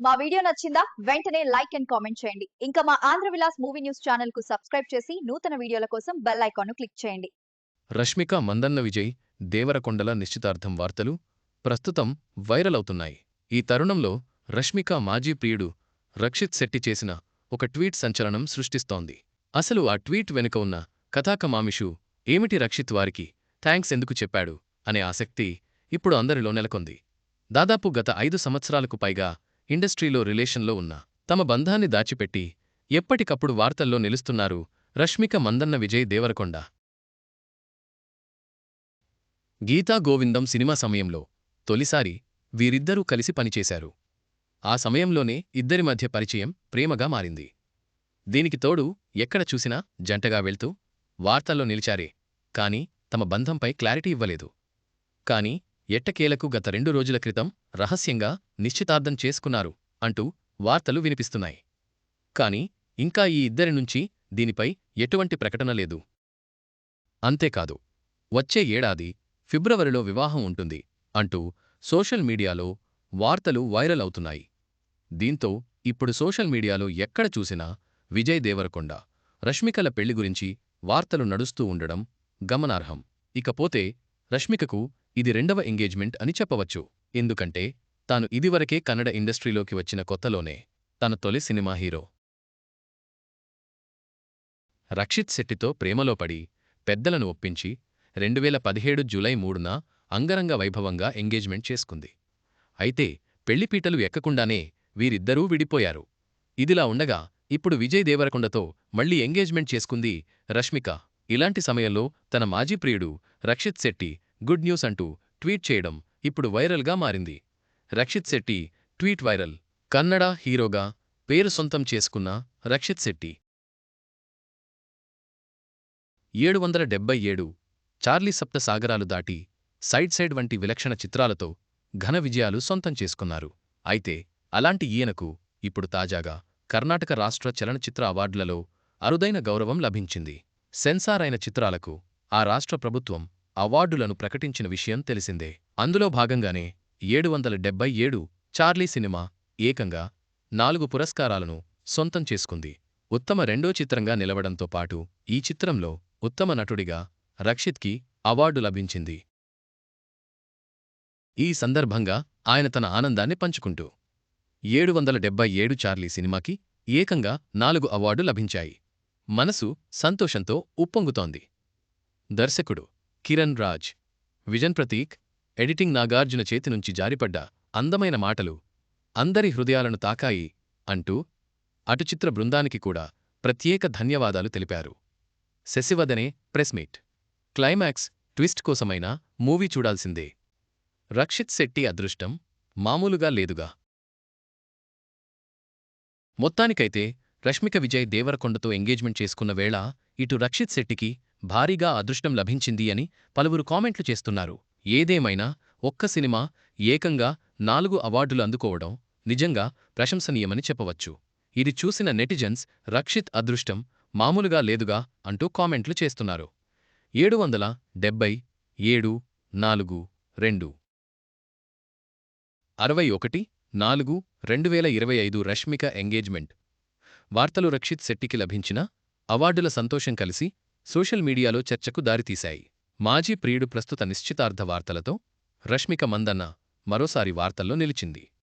మా వీడియో నచ్చిందా వెంటనే లైక్ అండ్ కామెంట్ చేయండి. ఇంకా మా ఆంధ్ర విలాస్ మూవీ న్యూస్ ఛానల్కు సబ్స్క్రైబ్ చేసి నూతన వీడియోల కోసం బెల్ ఐకాన్ను క్లిక్ చేయండి. రష్మిక మందన్న విజయ్ దేవరకొండల నిశ్చితార్థం వార్తలు ప్రస్తుతం వైరల్ అవుతున్నాయి. ఈ తరుణంలో రష్మిక మాజీ ప్రియుడు రక్షిత్ శెట్టి చేసిన ఒక ట్వీట్ సంచలనం సృష్టిస్తోంది. అసలు ఆ ట్వీట్ వెనుక ఉన్న కథాకమామిషు ఏమిటి రక్షిత్ వారికి థ్యాంక్స్ ఎందుకు చెప్పాడు అనే ఆసక్తి ఇప్పుడు అందరిలో నెలకొంది. దాదాపు గత ఐదు సంవత్సరాలకు పైగా ఇండస్ట్రీలో రిలేషన్లో ఉన్న తమ బంధాన్ని దాచిపెట్టి ఎప్పటికప్పుడు వార్తల్లో నిలుస్తున్నారు రష్మిక మందన్న విజయ్ దేవరకొండ. గీతా గోవిందం సినిమా సమయంలో తొలిసారి వీరిద్దరూ కలిసి పనిచేశారు. ఆ సమయంలోనే ఇద్దరి మధ్య పరిచయం ప్రేమగా మారింది. దీనికి తోడు ఎక్కడ చూసినా జంటగా వెళ్తూ వార్తల్లో నిలిచారే కాని తమ బంధంపై క్లారిటీ ఇవ్వలేదు. కాని ఎట్టకేలకు గత రెండు రోజుల క్రితం రహస్యంగా నిశ్చితార్థం చేసుకున్నారు అంటూ వార్తలు వినిపిస్తున్నాయి. కాని ఇంకా ఈ ఇద్దరి నుంచి దీనిపై ఎటువంటి ప్రకటన లేదు. అంతేకాదు వచ్చే ఏడాది ఫిబ్రవరిలో వివాహం ఉంటుంది అంటూ సోషల్ మీడియాలో వార్తలు వైరల్ అవుతున్నాయి. దీంతో ఇప్పుడు సోషల్ మీడియాలో ఎక్కడ చూసినా విజయ్ దేవరకొండ రష్మికల పెళ్ళి గురించి వార్తలు నడుస్తూ ఉండడం గమనార్హం. ఇకపోతే రష్మికకు ఇది రెండవ ఎంగేజ్మెంట్ అని చెప్పవచ్చు. ఎందుకంటే తాను ఇదివరకే కన్నడ ఇండస్ట్రీలోకి వచ్చిన కొత్తలోనే తన తొలి సినిమా హీరో. రక్షిత్ శెట్టితో ప్రేమలో పడి పెద్దలను ఒప్పించి రెండువేల పదిహేడు జూలై మూడున అంగరంగ వైభవంగా ఎంగేజ్మెంట్ చేసుకుంది. అయితే పెళ్ళిపీటలు ఎక్కకుండానే వీరిద్దరూ విడిపోయారు. ఇదిలా ఉండగా ఇప్పుడు విజయ్ దేవరకొండతో మళ్ళీ ఎంగేజ్మెంట్ చేసుకుంది రష్మిక. ఇలాంటి సమయంలో తన మాజీ ప్రియుడు రక్షిత్ శెట్టి గుడ్ న్యూస్ అంటూ ట్వీట్ చేయడం ఇప్పుడు వైరల్గా మారింది. Rakshit Shetty tweet viral. Kannada హీరోగా పేరు సొంతం చేసుకున్న రక్షిత్ శెట్టి. ఏడు వందల డెబ్బై ఏడు చార్లీ సప్త సాగరాలు దాటి సైడ్ సైడ్ వంటి విలక్షణ చిత్రాలతో ఘన విజయాలు సొంతం చేసుకున్నారు. అయితే అలాంటి ఈయనకు ఇప్పుడు తాజాగా కర్ణాటక రాష్ట్ర చలనచిత్ర అవార్డులలో అరుదైన గౌరవం లభించింది. సెన్సార్ అయిన చిత్రాలకు ఆ రాష్ట్ర ప్రభుత్వం అవార్డులను ప్రకటించిన విషయం తెలిసిందే. అందులో భాగంగానే ఏడు వందల డెబ్బై ఏడు చార్లీ సినిమా ఏకంగా నాలుగు పురస్కారాలను సొంతం చేసుకుంది. ఉత్తమ రెండో చిత్రంగా నిలవడంతో పాటు ఈ చిత్రంలో ఉత్తమ నటుడిగా రక్షిత్కి అవార్డు లభించింది. ఈ సందర్భంగా ఆయన తన ఆనందాన్ని పంచుకుంటూ ఏడు వందల డెబ్బై ఏడు చార్లీ సినిమాకి ఏకంగా నాలుగు అవార్డు లభించాయి. మనసు సంతోషంతో ఉప్పొంగుతోంది. దర్శకుడు కిరణ్ రాజ్ విజన్ ప్రతీక్ ఎడిటింగ్ నాగార్జున చేతి నుంచి జారిపడ్డ అందమైన మాటలు అందరి హృదయాలను తాకాయి అంటూ అటు చిత్ర బృందానికి కూడా ప్రత్యేక ధన్యవాదాలు తెలిపారు. Sasivadane press meet climax twist కోసమైనా మూవీ చూడాల్సిందే. రక్షిత్ శెట్టి అదృష్టం మామూలుగా లేదుగా. మొత్తానికైతే రష్మిక విజయ్ దేవరకొండతో ఎంగేజ్మెంట్ చేసుకున్న వేళ ఇటు రక్షిత్ శెట్టికి భారీగా అదృష్టం లభించింది అని పలువురు కామెంట్లు చేస్తున్నారు. ఏదేమైనా ఒక్క సినిమా ఏకంగా నాలుగు అవార్డులు అందుకోవడం నిజంగా ప్రశంసనీయమని చెప్పవచ్చు. ఇది చూసిన నెటిజన్స్ రక్షిత్ అదృష్టం మామూలుగా లేదుగా అంటూ కామెంట్లు చేస్తున్నారు. ఏడు వందల డెబ్బై ఏడు నాలుగు రెండు. అరవై ఒకటి నాలుగు రెండు వేల ఇరవై ఐదు రష్మిక ఎంగేజ్మెంట్. వార్తలు రక్షిత్ శెట్టికి లభించిన అవార్డుల సంతోషం కలిసి సోషల్ మీడియాలో చర్చకు దారితీశాయి. మాజీ ప్రియుడు ప్రస్తుత నిశ్చితార్థ వార్తలతో రష్మిక మందన్న మరోసారి వార్తల్లో నిలిచింది.